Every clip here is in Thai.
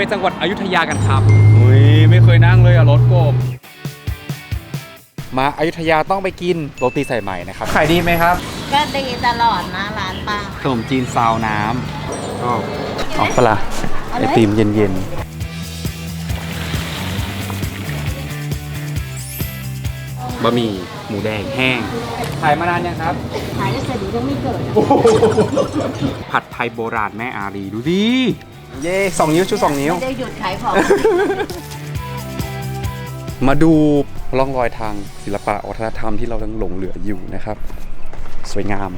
ไปจังหวัดอยุธยากันครับอุ้ยไม่เคยนั่งเลยอะรถกบ มาอายุทยาต้องไปกินโรตีใส่ใหม่นะครับขายดีไหมครับก็ดีตลอดนะร้านป้าขนมจีนซาวน้ำก็ออกปะละเอาไอเลยติมเย็นๆบะหมี่หมูแดงแห้งขายมานานยังครับ ขายได้เสร็จหรือยังไม่เกิดอะผัดไทยโบราณแม่อารีดูดิ เย่สองนิ้วชูสองนิ้ว ไม่ได้หยุดขายของ มาดูร่องรอยทางศิลปะวัฒนธรรมที่เรายังหลงเหลืออยู่นะครับ สวยงาม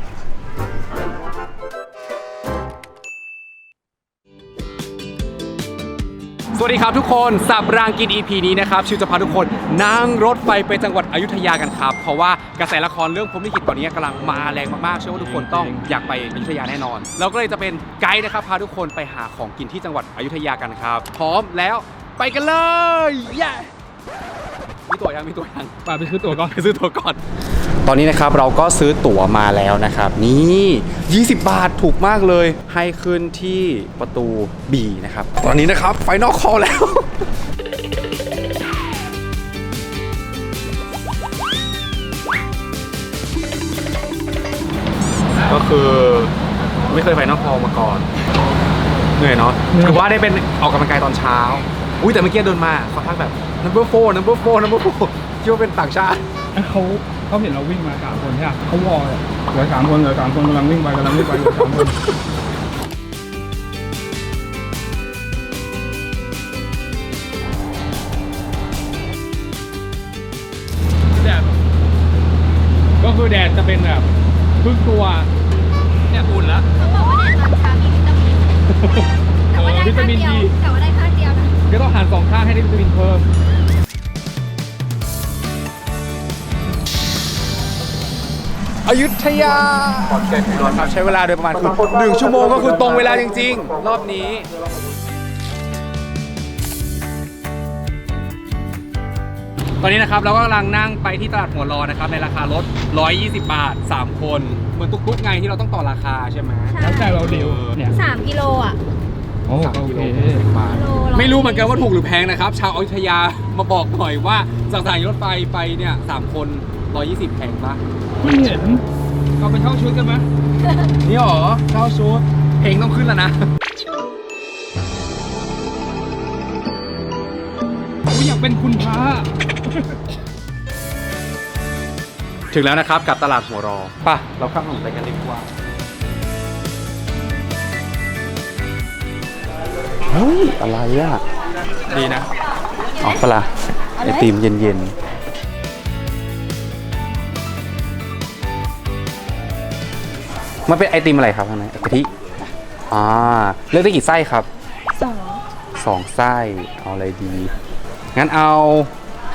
วัสดีครับทุกคนสับรางกิน EP นี้นะครับชิวจะพาทุกคนนั่งรถไฟไปจังหวัดอยุธยากันครับ เพราะว่ากระแสละครเรื่องพรหมลิขิตตอนนี้กำลังมาแรงมากๆเชื่อว่าทุกคนต้องอยากไปอยุธยาแน่นอน เราก็เลยจะเป็นไกด์นะครับพาทุกคนไปหาของกินที่จังหวัดอยุธยากันครับ พร้อมแล้วไปกันเลยเย้มีตั๋วยังมีตั๋วยัง ป่าไปซื้อตั๋วก่อน ไปซื้อตั๋วก่อน ตอนนี้นะครับเราก็ซื้อตั๋วมาแล้วนะครับ นี่ 20 บาทถูกมากเลย ให้ขึ้นที่ประตู B นะครับ ตอนนี้นะครับไฟนอลคอแล้ว ก็คือไม่เคยไฟนอลคอมาก่อน เหนื่อยเนาะเหนื่อยถือว่าได้เป็นออกกำลังกายตอนเช้า อุ้ยแต่เมื่อกี้เดินมาเขาทักแบบ number four number four number four คิดว่าเป็นต่างชาติ เขาเขาเห็นเราวิ่งมาสามคนใช่ไหมเขาวอลเลยเหลือสามคนเหลือสามคนกำลังวิ่งไปกำลังวิ่งไปเหลือสามคน อยุธยาครับใช้เวลาโดยประมาณคือหนึ่งชั่วโมงก็คือตรงเวลาจริง ๆ รอบนี้ตอนนี้นะครับเราก็กำลังนั่งไปที่ตลาดหัวรอนะครับในราคารถ 120 บาท 3 คน เหมือนตุ๊กๆไงที่เราต้องต่อราคาใช่ไหมแล้วแต่เราเร็วเนี่ยสามกิโลอะโอ้สามโอกิโลเคสิบบาทกิโลละไม่รู้เหมือนกันว่าถูกหรือแพงนะครับ ชาวอยุธยามาบอกหน่อยว่าจากสถานีรถไฟไปเนี่ยสามคน 120แพงปะเพิ่งเห็นเราไปเช่าชุดกันไหมนี่หรอเช่าชุดเพลงต้องขึ้นแล้วนะกูอยากเป็นคุณพระถึงแล้วนะครับกับตลาดหัวรอป่ะ เราข้ามถนนไปกันดีกว่าเฮ้ยอะไรอะ ดีนะออกปะละไอติมเย็นๆ มันเป็นไอติมอะไรครับข้างในกะทิอ่าเลือกได้กี่ไส้ครับสองสองไส้เอาอะไรดี งั้นเอา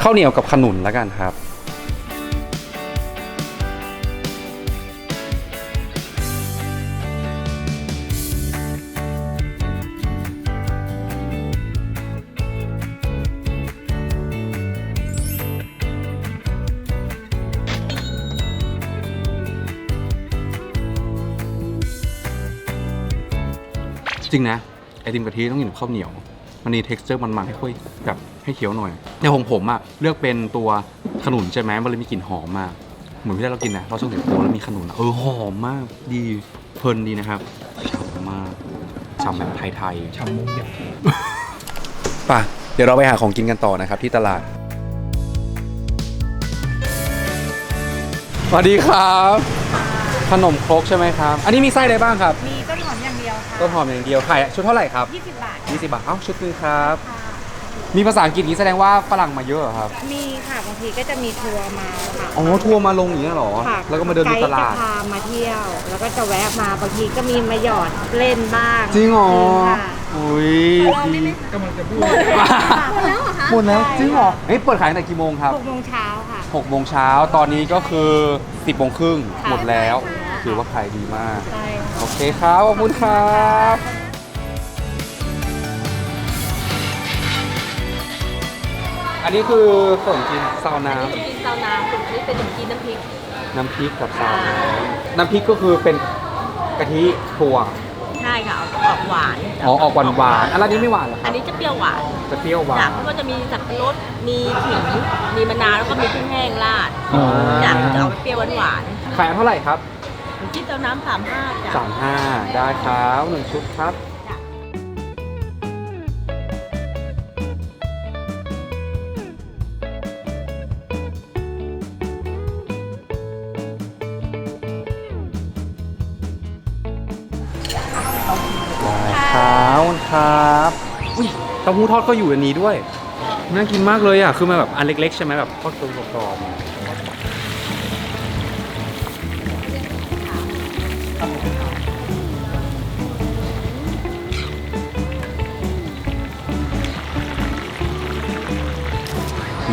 ข้าวเหนียวกับขนุนแล้วกันครับ ริงนะไอติมกะทิต้องกินกับข้าวเหนียว มันมี texture มันๆให้ค่อยแบบให้เคี้ยวหน่อยในของผมอะเลือกเป็นตัวขนุนใช่ไหมมันเลยมีกลิ่นหอมมากเหมือนที่เรากินนะเราช่วงสิงคโปร์แล้วมีขนุนอะเออหอมมากดีเพลินดีนะครับฉ่ำมากฉ่ำแบบไทยชำมุกใหญ่ๆป่ะเดี๋ยวเราไปหาของกินกันต่อนะครับที่ตลาดสวัสดีครับ ขนมครกใช่ไหมครับ อันนี้มีไส้อะไรบ้างครับ มี ต้นหอมอย่างเดียวค่ะต้นหอมอย่างเดียวขายชุดเท่าไหร่ครับ20 บาท20บาทเอ้าชุดหนึงครับ ค่ะมีภาษาอังกฤษนี้แสดงว่าฝรั่งมาเยอะเหรอครับมีค่ะบางทีก็จะมีทัวร์มาค่ะอ๋อทัวร์มาลงอย่างนี้ยเหรอ ค่ะแล้วก็มาเดินดูตลาด ไกด์จะพามาเที่ยว แล้วก็จะแวะมาบางทีก็มีมาหยอดเล่นบ้างจริงเหรอค่ะอุ้ยลองได้ไหมกำลังจะพูดหมดแล้วเหรอคะหมดแล้วจริงเหรอเฮ้ยเปิดขายตั้งแต่กี่โมงครับ หกโมงเช้าค่ะ 6โมงเช้าตอนนี้ก็คือ 10โมงครึ่งค่ะหมดแล้วค่ะถือว่าขายดีมาก ใช่ค่ะ โอเคครับขอบคุณครับอันนี้คือขนมจีนซาวน้กินซาวน้ำตรงนี้เป็นขนมจีนน้ำพริกำน้ำพริกกับซาวน้ำน้ำพริกก็คือเป็นกะทิถั่วใช่ค่ะออกออกหวานอ๋อออกหวานหวานๆอันนี้ไม่หวานเหรอคอัรันบนี้จะเปรี้ยวหวานจะเปรี้ยวหวาจ้ะนเพราะว่าจะมีสับปะรดมีขิงมีมะนาวแล้วก็มีกุ้งแห้งราดอ๋อจ้ะจะเอาไปเปรี้ยวหวานขายเท่าไหร่ครับๆหนู คิดเอาน้ำสามห้าจ้ะสามห้าได้ครับหนึ่งชุดครับ ได้ครับครับอุ้ยเต้าหู้ทอดก็อยู่อันนี้ด้วย น่ากินมากเลยอะ คือมันแบบอันเล็กๆ ใช่ไหมแบบทอดกรอบๆเนี่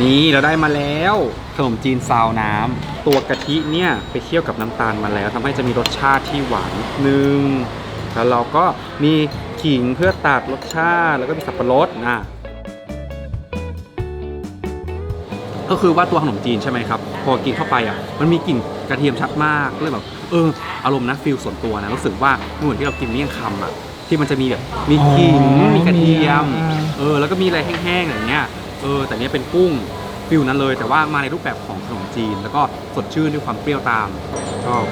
นี่เราได้มาแล้วขนมจีนซาวน้ำตัวกะทิเนี่ยไปเคี่ยวกับน้ำตาลมาแล้วทำให้จะมีรสชาติที่หวานนิดนึงแล้วเราก็มีขิงเพื่อตัดรสชาติ แล้วก็มีสับปะรดนะก็คือว่าตัวขนมจีนใช่ไหมครับ พอกินเข้าไปอะมันมีกลิ่นกระเทียมชัดมากก็เลยแบบเอออารมณ์นะฟิลส่วนตัวนะรู้สึกว่าเหมือนที่เรากินเมี่ยงคำอะที่มันจะมีแบบมีขิงอ๋อมีกระเทียมมีอ่าเออ แล้วก็มีอะไรแห้งๆอย่างเงี้ย เออ แต่เนี้ยเป็นกุ้งฟิลนั้นเลย แต่ว่ามาในรูปแบบของขนมจีน แล้วก็สดชื่นด้วยความเปรี้ยวตามชอบ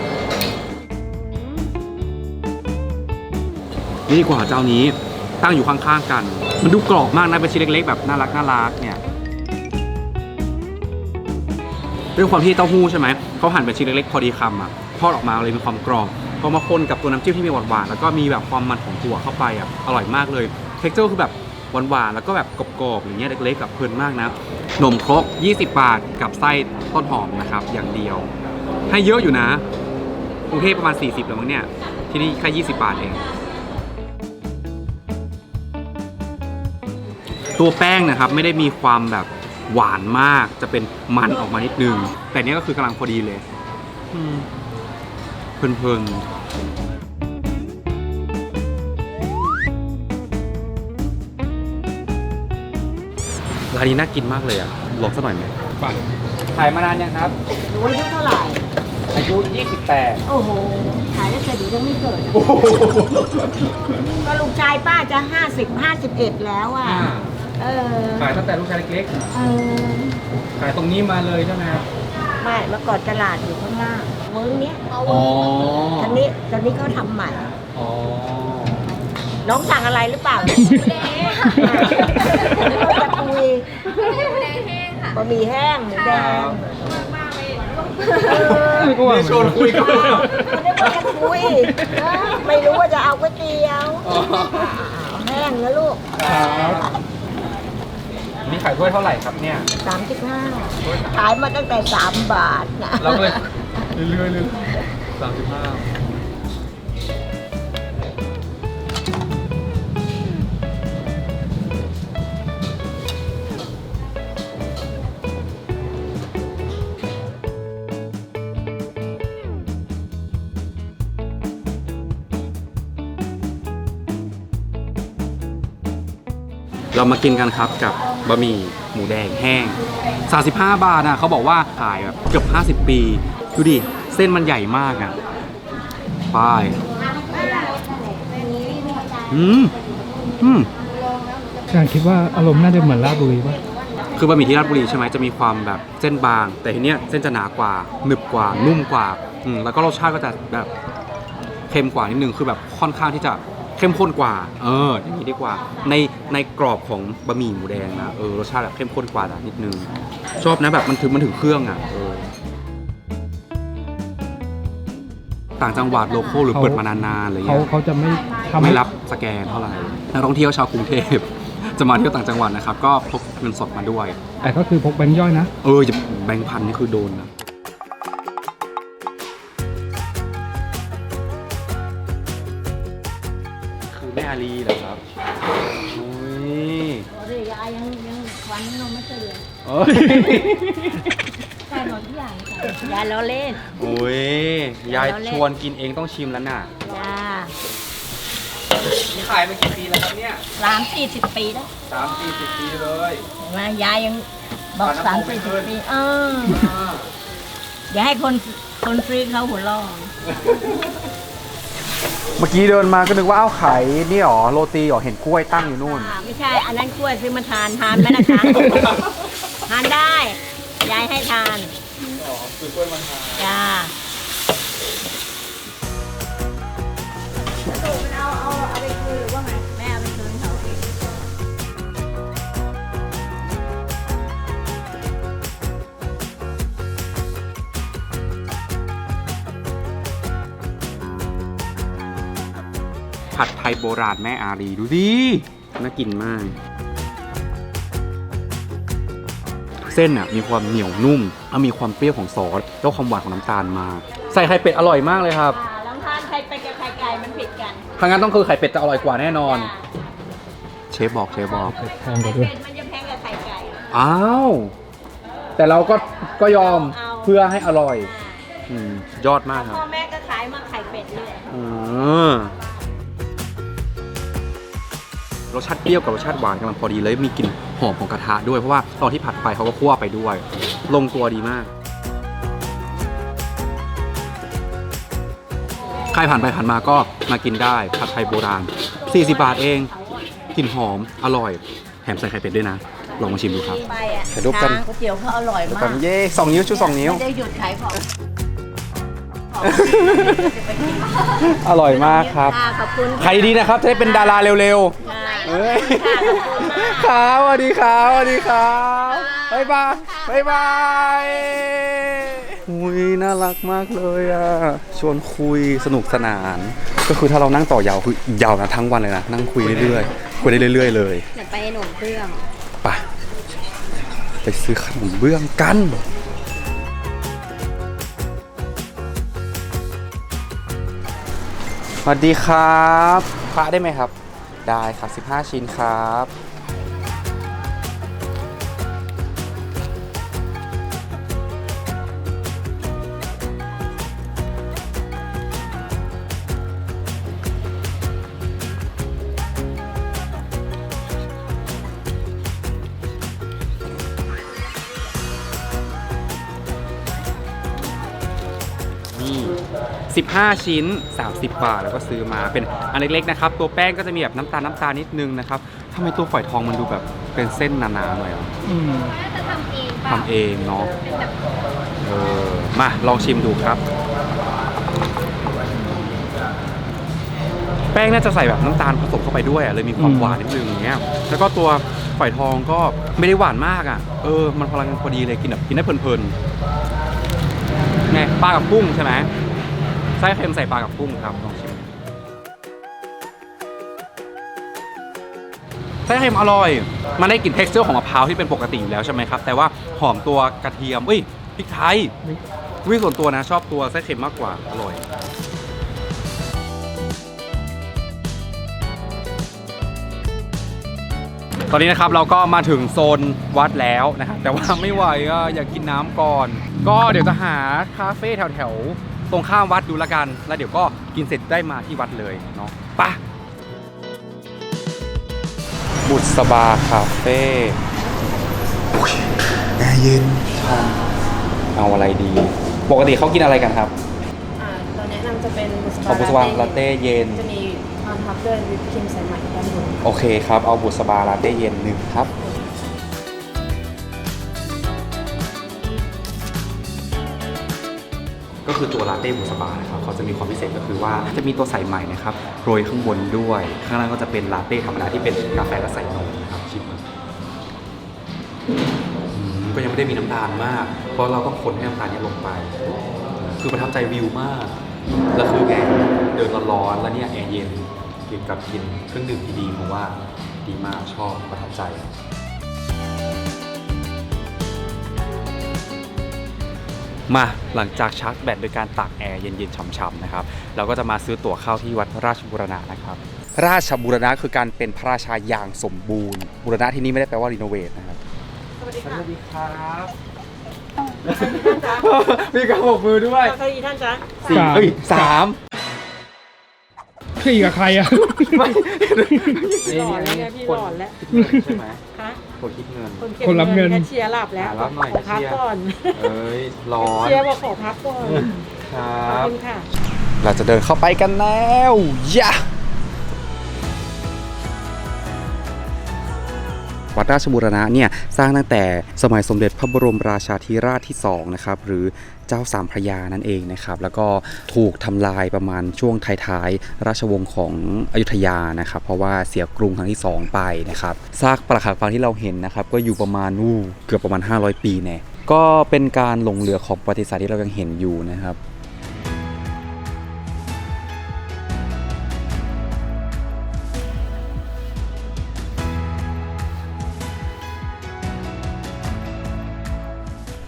นี่ดีกว่าเจ้านี้ตั้งอยู่ข้างๆกัน มันดูกรอบมากนะเป็นชิ้นเล็กๆแบบน่ารักน่ารักเนี่ยด้วยความที่เต้าหู้ใช่ไหมเขาหั่นเป็นชิ้นเล็กๆพอดีคำอะทอดออกมาเลยมีความกรอบพอมาคนกับตัวน้ำจิ้มที่มีหวานๆแล้วก็มีแบบความมันของถั่วเข้าไปอะอร่อยมากเลยเท็กเจอร์คือแบบ หวานๆแล้วก็แบบกรอบๆอย่างเงี้ยเล็กๆแบบเพลินมากนะนมครก 20 บาทกับไส้ต้นหอมนะครับ อย่างเดียว ให้เยอะอยู่นะกรุงเทพประมาณ 40แล้วมั้งเนี่ย ที่นี่แค่20 บาทเอง ตัวแป้งนะครับไม่ได้มีความแบบหวานมากจะเป็นมันออกมานิดนึง แต่เนี้ยก็คือกำลังพอดีเลยเพลินๆ ร้านนี้น่ากินมากเลยอะลองสักหน่อยไหมไปขายมานานยังครับหนูอายุเท่าไหร่ อายุ 28 โอ้โห ขายได้แต่หนูยังไม่เกิดอะก็ลูกชายป้าจะห้าสิบห้าสิบเอ็ดแล้วอะ เออ ขายตั้งแต่ลูกชายเล็กเออ ๆขายตรงนี้มาเลยใช่ไหมครับไม่เมื่อก่อนตลาดอยู่ข้างล่างเวิร์กเนี้ยอ๋อ ตอนนี้ตอนนี้เขาทำใหม่ อ๋อ น้องสั่งอะไรหรือเปล่าเนี่ยจะคุยบะหมี่แห้งหมูแดงเออก็ว่าชวนคุยกันไม่ได้ว่าจะคุยไม่รู้ว่าจะเอาก๋วยเตี๋ยวเอาแห้งนะลูกครับนี่ขายถ้วยเท่าไหร่ครับเนี่ยสามสิบห้าขายมาตั้งแต่สามบาทนะเราเลยเรื่อยๆเรื่อยสามสิบห้า เรามากินกันครับกับบะหมี่หมูแดงแห้ง 35 บาทอะเขาบอกว่าขายแบบเกือบ 50 ปี ดูดิ เส้นมันใหญ่มากอะไปอืมอืมฉันคิดว่าอารมณ์น่าจะเหมือนลาดบุรีป่ะคือบะหมี่ที่ราชบุรีใช่ไหมจะมีความแบบเส้นบาง แต่ทีเนี้ยเส้นจะหนากว่าหนึบกว่านุ่มกว่าอืมแล้วก็รสชาติก็จะแบบเค็มกว่านิดนึงคือแบบค่อนข้างที่จะ เข้มข้นกว่า เอออย่างนี้ดีกว่า ในในกรอบของบะหมี่หมูแดงนะเออรสชาติแบบเข้มข้นกว่านิดนึง ชอบนะแบบมันถึงมันถึงเครื่องอะเออต่างจังหวัดโลโก้หรือเปิดมานานๆอะไรเขาเงี้ยเขาจะไม่ทำไม่รับสแกนเท่าไหร่นักท่องเที่ยวชาวกรุงเทพ จะมาเที่ยวต่างจังหวัดนะครับ ก็พกเงินสดมาด้วย แต่ก็คือพกแบงค์ย่อยนะ เออจะแบงค์พันนี่คือโดนนะ นเอ้ยใส่หมดทุกอย่างยายล้อเล่น โอ้ยยายชวนกินเองต้องชิมแล้วน่ะจ้านี่ขายมากี่ปีแล้วครับเนี่ยสามสี่สิบปีแล้วสามสี่สิบปีเลยเห็นไหมยายยังบอกอ่าสามน้ำโค้สี่กสิบไม่ขึ้นปี เอออ่าอย่าให้คนคนฟรีเขาหัวเราะเมื่อกี้เดินมาก็นึกว่าอ้าวขายนี่หรอโรตีหรอเห็นกล้วยตั้งอยู่นู่นอ่าไม่ใช่ อันนั้นกล้วยซื้อมาทานทานไหมนะคะ ทานได้ ยายให้ทานซื้อกล้วยมาทานจ้าเอาเอาเอาไปคืนหรือว่าไงแม่เอาไปคืนเขาเองผัดไทยโบราณแม่อารีดูดิน่ากินมาก เส้นอะมีความเหนียวนุ่มแล้วมีความเปรี้ยวของซอสแล้วความหวานของน้ำตาลมา ใส่ไข่เป็ดอร่อยมากเลยครับอ่าลองทานไข่เป็ดกับไข่ไก่มันผิดกันทางนั้นต้องคือไข่เป็ดจะอร่อยกว่าแน่นอนเชฟบอกเชฟบอกแพงกไข่ว่าด้วยเป็ดมันจะแพงกับไข่ไก่ อ้าว แต่เราก็ก็ยอมเอา เพื่อให้อร่อยอ่าอืมยอดมากครับ พ่อแม่ก็ขายมาไข่เป็ดเลยอืมรสชาติเปรี้ยวกับรสชาติหวานกำลังพอดีเลยมีกลิ่น หอมของกระทะด้วยเพราะว่าตอนที่ผัดไปเขาก็คั่วไปด้วย ลงตัวดีมาก ใครผ่านไปผ่านมาก็มากินได้ผัดไทยโบราณ 40 บาทเองกลิ่นหอมอร่อยแถมใส่ไข่เป็ดด้วยนะ ลองมาชิมดูครับ ไปอะถ่ายรูปกัน ทางก๋วยเตี๋ยวเขาอร่อยมากกันเย่สองนิ้วชูสองนิ้ว ไม่ได้หยุดขายของอร่อยมากครับค่ะขอบคุณใครดีนะครับ จะได้เป็นดาราเร็วๆ ค่ะเอ้ยค่ะขอบคุณมาก ครับสวัสดีครับสวัสดีครับบ๊ายบายบ๊ายบายอุ้ยน่ารักมากเลยอะชวนคุยสนุกสนาน ก็คือถ้าเรานั่งต่อยาวคือยาวนะทั้งวันเลยนะนั่งคุยเรื่อยๆคุยได้เรื่อย ๆ เลยเดี๋ยวไปหนมเบื้องไปไปซื้อขนมเบื้องกันสวัสดีครับพระได้ไหมครับ ได้ครับ 15 ชิ้นครับ 15 ชิ้น 30 บาท แล้วก็ซื้อมาเป็นอันเล็กๆนะครับ ตัวแป้งก็จะมีแบบน้ำตาลน้ำตาลนิดนึงนะครับทำไมตัวฝอยทองมันดูแบบเป็นเส้นหนาๆหน่อยอะอืมทำเองเนาะเออมาลองชิมดูครับ แป้งน่าจะใส่แบบน้ำตาลผสมเข้าไปด้วยอะเลยมีความอืมหวานนิดนึงอย่างเงี้ยแล้วก็ตัวฝอยทองก็ไม่ได้หวานมากอะ เออ มันพลังพอดีเลยกินแบบกินได้เพลินๆไงปลากับกุ้งใช่ไหม ไส้เค็มใส่ปลากับกุ้งครับลองชิมไส้เค็มอร่อย มันได้กลิ่น texture ของมะพร้าวที่เป็นปกติอยู่แล้วใช่ไหมครับ แต่ว่าหอมตัวกระเทียมเอ้ยพริกไทยวิส่วนตัวนะชอบตัวไส้เค็มมากกว่าอร่อยตอนนี้นะครับเราก็มาถึงโซนวัดแล้วนะครับแต่ว่าไม่ไหวอะอยากกินน้ำก่อน ก็เดี๋ยวจะหาคาเฟ่แถวๆ ตรงข้ามวัดดูละกัน แล้วเดี๋ยวก็กินเสร็จได้มาที่วัดเลยเนาะไปะบุษบาคาเฟ่อุ๊ยแอร์เย็นช่ำเอาอะไรดี ปกติเขากินอะไรกันครับอ่าตัวแนะนำจะเป็นบุษขอบุษบาลาเต้เย็น จะมีออนท็อปด้วยวิปครีมสายไหมด้านบนโอเคครับ เอาบุษบาลาเต้เย็นหนึ่งครับ คือตัวลาเต้บุษบานะครับเขาจะมีความพิเศษก็คือว่าจะมีตัวใส่ใหม่นะครับโรยข้างบนด้วย ข้างล่างก็จะเป็นลาเต้ธรรมดาที่เป็นกาแฟและใส่นมนะครับชิมกันก็ยังไม่ได้มีน้ำตาลมาก เพราะเราต้องคนให้น้ำตาลนี้ลงไป คือประทับใจวิวมาก แล้วคือไงเดินร้อนๆแล้วเนี่ยแอร์เย็นกินกับกินเครื่องดื่มที่ดีผมว่าดีมากชอบประทับใจ มาหลังจากชาร์จแบตโดยการตากแอร์เย็นๆช่ำๆนะครับเราก็จะมาซื้อตั๋วเข้าที่วัดราชบูรณะนะครับ ราชบูรณะคือการเป็นพระราชาอย่างสมบูรณ์บูรณะที่นี่ไม่ได้แปลว่ารีโนเวทนะครับสวัสดีครับมีการโบกมือด้วยสวัสดีท่านจ๊ะสี่เอ้ยสามขี่กับใครอะ ไม่หลอนแล้วไงพี่หลอนแล้วคิดเงินใช่ไหมคะ คนคิดเงิน คนเก็บคนรับเงิน แคชเชียร์หลับแล้วอ่ารับหน่อยขอพักแคชเชียร์ ก่อนเอ้ยร้อนเชียร์บอกขอพักก่อนครัขอบบคุณค่ะ เราจะเดินเข้าไปกันแล้วยะวัดราชบูรณะเนี่ยสร้างตั้งแต่สมัยสมเด็จพระบรมราชาธิราชที่ 2 นะครับ หรือ เจ้าสามพระยานั่นเองนะครับ แล้วก็ถูกทำลายประมาณช่วงท้ายๆราชวงศ์ของอยุธยานะครับ เพราะว่าเสียกรุงครั้งที่ 2 ไปนะครับซากปรักหักพังที่เราเห็นนะครับ ก็อยู่ประมาณอู้เกือบประมาณ 500 ปีแน่ก็เป็นการหลงเหลือของประวัติศาสตร์ที่เรายังเห็นอยู่นะครับ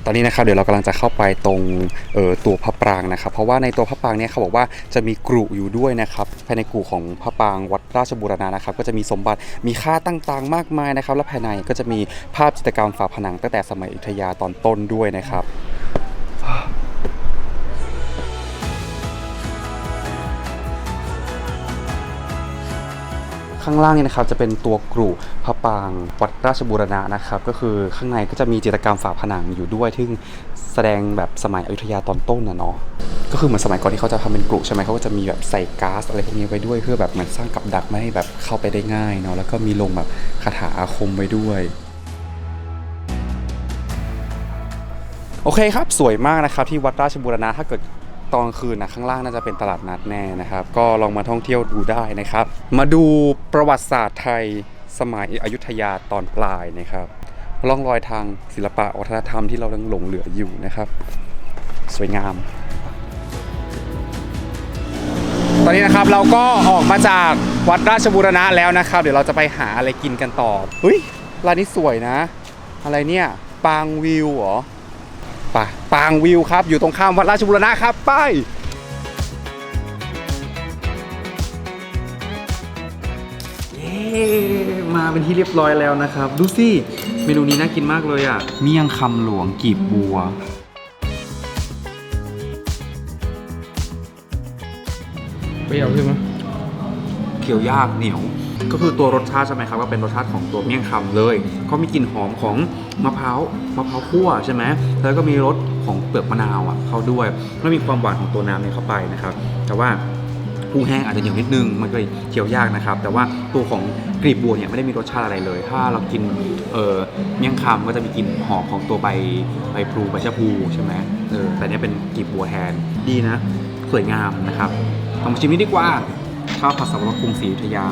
ตอนนี้นะครับเดี๋ยวเรากำลังจะเข้าไปตรงออตัวพระปรางนะครับ เพราะว่าในตัวพระปรางเนี่ยเขาบอกว่าจะมีกรุอยู่ด้วยนะครับภายในกรุของพระปรางวัดราชบูรณะนะครับ ก็จะมีสมบัติมีค่าต่างๆ มากมายนะครับ และภายในก็จะมีภาพจิตรกรรมฝาผนังตั้งแต่สมัยอยุธยาตอนต้นด้วยนะครับ ข้างล่างนี่นะครับจะเป็นตัวกรุพระปางวัดราชบูรณะนะครับ ก็คือข้างในก็จะมีจิตรกรรมฝาผนังอยู่ด้วยที่แสดงแบบสมัยอยุธยาตอนต้นนะเนาะก็คือเหมือนสมัยก่อนที่เขาจะทำเป็นกรุใช่ไหมเขาก็จะมีแบบใส่ก๊าซอะไรพวกนี้ไว้ด้วยเพื่อแบบเหมือนสร้างกับดักไม่ให้แบบเข้าไปได้ง่ายเนาะแล้วก็มีลงแบบคาถาอาคมไว้ด้วยโอเคครับ สวยมากนะครับที่วัดราชบูรณะถ้าเกิด ตอนคืนนะข้างล่างน่าจะเป็นตลาดนัดแน่นะครับ ก็ลองมาท่องเที่ยวดูได้นะครับ มาดูประวัติศาสตร์ไทยสมัยอยุธยาตอนปลายนะครับร่องรอยทางศิลปะวัฒนธรรมที่เรายังหลงเหลืออยู่นะครับ สวยงาม ตอนนี้นะครับเราก็ออกมาจากวัดราชบูรณะแล้วนะครับ เดี๋ยวเราจะไปหาอะไรกินกันต่อเฮ้ยร้านนี้สวยนะ อะไรเนี่ยปางวิวเหรอ ปะปางวิวครับ อยู่ตรงข้ามวัดราชบุรณะครับไปเย้มาเป็นที่เรียบร้อยแล้วนะครับ ดูสิ เมนูนี้น่ากินมากเลยอะ เมี่ยงคำหลวงกีบบัว เปรี้ยวใช่ไหมเคี้ยวยากเหนียว ก็คือตัวรสชาติใช่ไหมครับก็เป็นรสชาติของตัวเมี่ยงคำเลยเขามีกลิ่นหอมของมะพร้าวมะพร้าวคั่วใช่ไหมแล้วก็มีรสของเปลือกมะนาวอะเข้าด้วยแล้วมีความหวานของตัวน้ำเนี่ยเข้าไปนะครับ แต่ว่ากุ้แห้งอาจจะเหนียวนิดนึงมันก็เลยเคี้ยวยากนะครับ แต่ว่าตัวของกลีบบัวเนี่ยไม่ได้มีรสชาติอะไรเลย ถ้าเรากินเออเมี่ยงคำก็จะมีกลิ่นหอมของตัวใบใบพลูใบชะพูใช่ไหมเออแต่เนี้ยเป็นกลีบบัวแทนดีนะ สวยงามนะครับลองชิมนี้ดีกว่าข้าวผัดสับปะรดกรุงศรีอยุธยา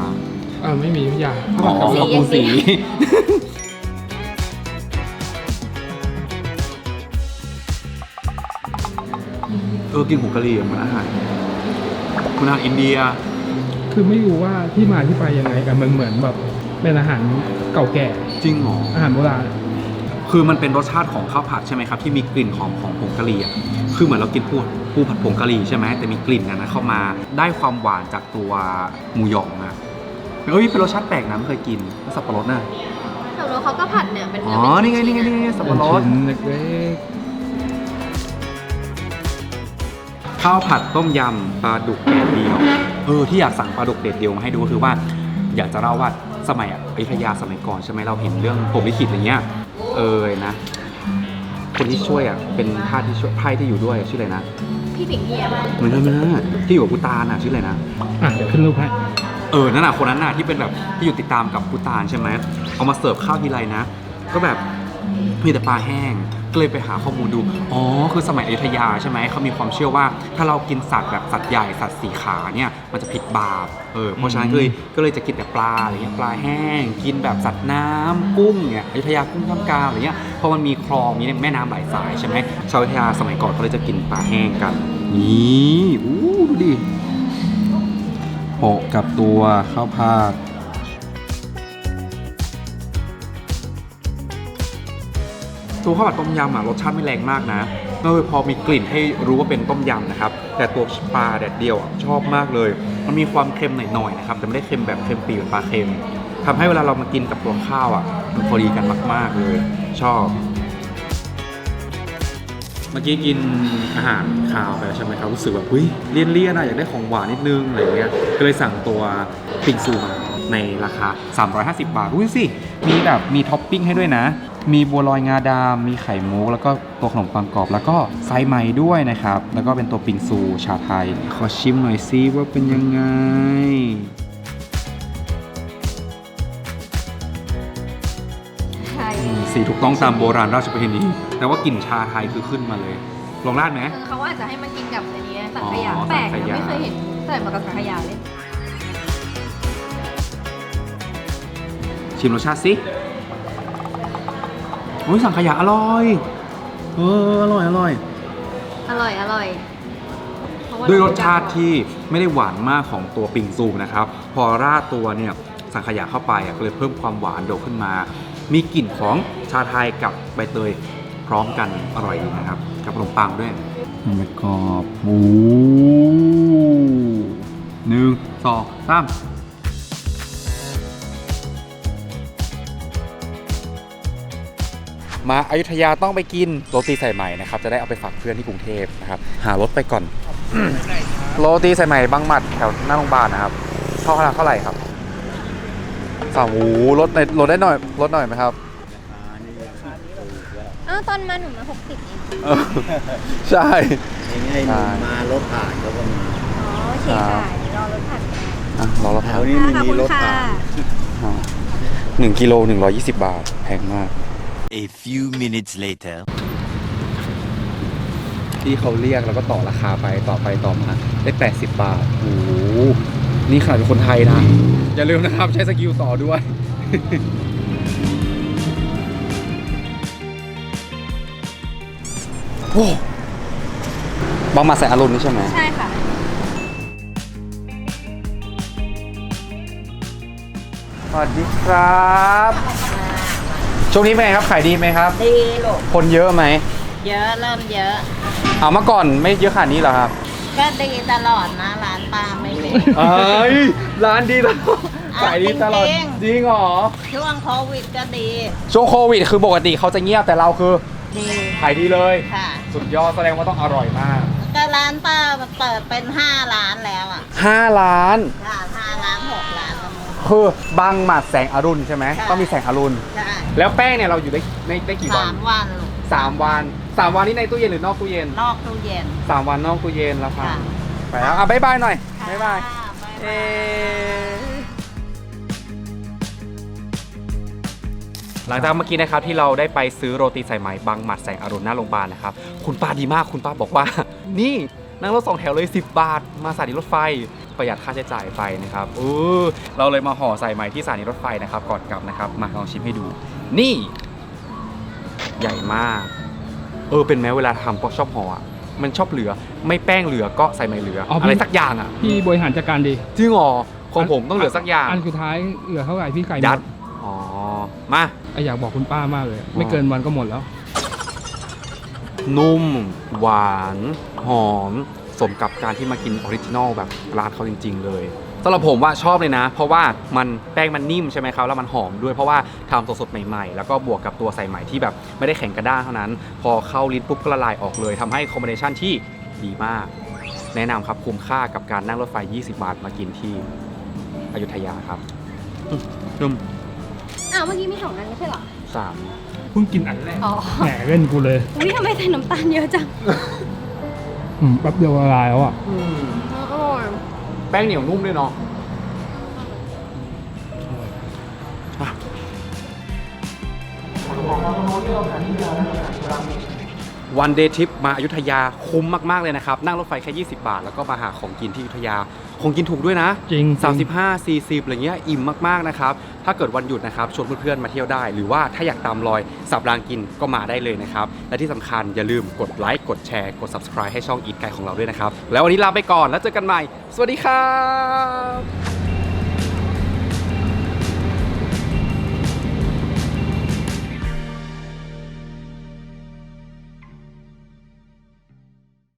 อ่าไม่มีพี่ยาอ๋อขอบคุณสี เออกินผงกะหรี่เหมือนอาหารเหมือนอาหารอินเดีย คือไม่รู้ว่าที่มาที่ไปยังไงกันมันเหมือนแบบเป็นอาหารเก่าแก่ จริงเหรอ อาหารโบราณ คือมันเป็นรสชาติของข้าวผัดใช่ไหมครับ ที่มีกลิ่นหอมของผงกะหรี่อะคือเหมือนเรากินปูปูผัดผงกะหรี่ใช่ไหมแต่มีกลิ่นนั้นนะเข้ามาได้ความหวานจากตัวหมูหยองอะ เอ้ยเป็นรสชาติแปลกนะไม่เคยกินแล้วสับปะรดน่ะแต่ว่าเขาก็ผัดเนี่ยเป็นอ๋อนี่ไงนี่ไงนี่ไงสับปะรด ชิ้นเล็กข้าวผัดต้มยำปลาดุกแดดเดียวเออที่อยากสั่งปลาดุกแดดเดียวมาให้ดูก็คือว่า อยากจะเล่าว่าสมัยอยุธยาสมัยก่อนใช่ไหมเราเห็นเรื่องผมลิขิตอะไรเงี้ยเออนะ คนที่ช่วยอะเป็นทาสที่ช่วยไพร่ที่อยู่ด้วยชื่ออะไรนะพี่ผิงเหียมาเหมือนกันนะที่อยู่กับพุตานอะชื่ออะไรนะๆอะเดี๋ยวขึ้นรูปให้ เออ นั่นน่ะคนนั้นน่ะที่เป็นแบบที่อยู่ติดตามกับพุตานใช่ไหมเอามาเสิร์ฟข้าวทีไรนะ ก็แบบมีแต่ปลาแห้ง ก็เลยไปหาข้อมูลดู อ๋อ คือสมัยอยุธยาใช่ไหม เขามีความเชื่อว่าถ้าเรากินสัตว์แบบสัตว์ใหญ่สัตว์สีขาเนี่ย มันจะผิดบาป เออ เพราะฉะนั้นก็เลยก็เลยจะกินแต่ปลาอะไรเงี้ย ปลาแห้ง กินแบบสัตว์น้ำกุ้งเนี่ยอยุธยากุ้งกล้ามกรามอะไรเงี้ย เพราะมันมีคลอง มีแม่น้ำหลายสายใช่ไหมชาวอยุธยาสมัยก่อนเขาเลยจะกินปลาแห้งกัน นี่อู้ดูดิโปะกับตัวข้าวผัดตัวข้าวผัดต้มยำอะรสชาติไม่แรงมากนะก็คือพอมีกลิ่นให้รู้ว่าเป็นต้มยำนะครับ แต่ตัวปลาแดดเดียวอะชอบมากเลย มันมีความเค็มหน่อยๆนะครับ แต่ไม่ได้เค็มแบบเค็มปีเหมือนปลาเค็มทำให้เวลาเรามากินกับตัวข้าวอะมันพอดีกันมาก ๆเลย ชอบ เมื่อกี้กินอาหารคาวไปแล้วใช่ไหมครับรู้สึกแบบเฮ้ยเลี่ยนเลี่ยนๆอะอยากได้ของหวานนิดนึงอะไรเงี้ยก็เลยสั่งตัวปิงซูมาในราคา 350 บาทอุ้ยสิ มีแบบมีท็อปปิ้งให้ด้วยนะ มีบัวลอยงาดำมีไข่มุกแล้วก็ตัวขนมปังกรอบ แล้วก็ไส้ไหมด้วยนะครับ แล้วก็เป็นตัวปิงซูชาไทย ขอชิมหน่อยซิว่าเป็นยังไงใช่สีถูกต้องตามโบราณราชประเพณี แต่ว่ากลิ่นชาไทยคือขึ้นมาเลย ลองราดไหม คือเขาอาจจะให้มันกินกับอันนี้สังขยาอ๋อแปลกสังขนะยา ไม่เคยเห็นใส่มากับสังขยาเลยชิมรสชาติสิโอ้ยสังขยาอร่อย เอออร่อยอร่อย อร่อยอร่อยเพาะาด้วยรสชาติที่ไม่ได้หวานมากของตัวปิงซูนะครับ พอราดตัวเนี่ยสังขยาเข้าไปอะก็เลยเพิ่มความหวานโดดขึ้นมา มีกลิ่นของชาไทยกับใบเตยพ ร้อมกันอร่อยดีนะครับ กับขนมปังด้วยมันกรอบหมูหนึ่งสองสามมาอายุทยาต้องไปกินโรตีใส่ใหม่นะครับ จะได้เอาไปฝากเพื่อนที่กรุงเทพนะครับ หารถไปก่อน โรตีใส่ใหม่บางหมัดแถวหน้าโรงพยาบาลนะครับเท่าเท่าไหร่ครับสามหูลดในลดได้หน่อยลดหน่อยไหมครับ อ้าวตอนมาหนูมาหกสิบเองเออใช่ ยังไงหนูมารถผ่านเขาก็มา อ๋อโอเคครัค่ะบรอรถผ่าน อะรอเราแถถามวนี้ไม่มีรถผ่านหนึ่งกิโลหนึ่งร้อยยี่สิบบาท แพงมาก A few minutes later. ที่เขาเรียกแล้วก็ต่อราคาไปต่อไปต่อมา ได้ 80 บาท โอ้โห นี่ขนาดเป็นคนไทยนะ อย่าลืมนะครับ ใช้สกิลต่อด้วย โอ้บางมาใส่อารมณ์นี่ใช่ไหมใช่ค่ะ สวัสดีครับ ช่วงนี้เป็นไงครับขายดีไหมครับ ดีลูกคนเยอะไหม เยอะเริ่มเยอะ เอาเมื่อก่อนไม่เยอะขนาดนี้เหรอครับ ก็ดีตลอดนะร้านป้าไม่มีเอ้ย ร้านดีตลอดอะขายดีตลอด จริงๆจริงเหรอ ช่วงโควิดก็ดี ช่วงโควิดคือปกติเขาจะเงียบแต่เราคือ ดีขายดีเลย ค่ะ สุดยอดแสดงว่าต้องอร่อยมาก ก็ร้านป้าเปิดเป็นห้าร้านแล้วอะ5 ล้าน ค่ะห้าร้านหกร้านแล้วมั้ง คือบางหมัดแสงอรุณใช่ไหมใช่ ต้องมีแสงอรุณ ใช่แล้วแป้งเนี่ยเราอยู่ได้ในได้กี่วัสานมวันลูกสามวันสามวันนี้ในตู้เย็นหรือนอกตู้เย็นนอกตู้เย็น สามวันนอกตู้เย็นแล้วค่ะค่ะ ไปแล้วอะบ๊ายบายหน่อยค่ะบ๊ายบายบ๊ายเอบ หลังจากเมื่อกี้นะครับที่เราได้ไปซื้อโรตีสายไหมบางหมัดแสงอรุณหน้าโรงพยาบาลนะครับคุณป้าดีมากคุณป้าบอกว่า นี่นั่งรถสองแถวเลย 10 บาท มาสถานีรถไฟ ประหยัดค่าใช้จ่ายไปนะครับเออเราเลยมาห่อใส่ไหมที่สถานีรถไฟนะครับก่อนกลับนะครับ มาลองชิมให้ดู นี่ ใหญ่มาก เออเป็นแม้เวลาทำก็ชอบห่ออะมันชอบเหลือ ไม่แป้งเหลือก็ใส่ไหมเหลืออ๋อพี่ อะไรสักอย่างอะพี่บริหารจัดการดีจริงเหรอของผมต้องเหลือสักอย่าง อันสุดท้ายเหลือเท่าไหร่พี่ไก่หมยัด ดอ๋อ มาไออยากบอกคุณป้ามากเลย ไม่เกินวันก็หมดแล้ว นุ่ม หวาน หอม สมกับการที่มากินออริจินอลแบบร้านเขาจริง ๆ เลยสำหรับผมว่าชอบเลยนะ เพราะว่ามันแป้งมันนิ่มใช่ไหมครับแล้วมันหอมด้วยเพราะว่าทำสดๆใหม่ๆ แล้วก็บวกกับตัวใส่ใหม่ที่แบบไม่ได้แข็งกระด้างเท่านั้น พอเข้าลิ้นปุ๊บก็ละลายออกเลยทำให้คอมบิเนชันที่ดีมาก แนะนำครับคุ้มค่ากับการนั่งรถไฟ 20 บาทมากินที่อยุธยาครับอืมนุ่ม อ้าวเมื่อกี้มีสองอันไม่ใช่เหรอ สามเพิ่งกินอันแรกอ๋อ แหมเล่นกูเลยอุ้ยทำไมใส่น้ำตาลเยอะจังอืมแป๊บเดียวละลายแล้วอะอ๋ออร่อยแป้งเหนียวนุ่มด้วยเนาะวันเดย์ทริปมาอายุทยาคุ้มมาก ๆ เลยนะครับ นั่งรถไฟแค่ 20 บาท แล้วก็มาหาของกินที่อยุธยาของกินถูกด้วยนะ จริง35 40อะไรเงี้ยอิ่มมากๆนะครับ ถ้าเกิดวันหยุดนะครับชวนเพื่อนๆมาเที่ยวได้ หรือว่าถ้าอยากตามรอยสับรางกินก็มาได้เลยนะครับ และที่สำคัญอย่าลืมกดไลค์กดแชร์กด subscribe ให้ช่องอีทไกของเราด้วยนะครับ แล้ววันนี้ลาไปก่อนแล้วเจอกันใหม่ สวัสดีครับ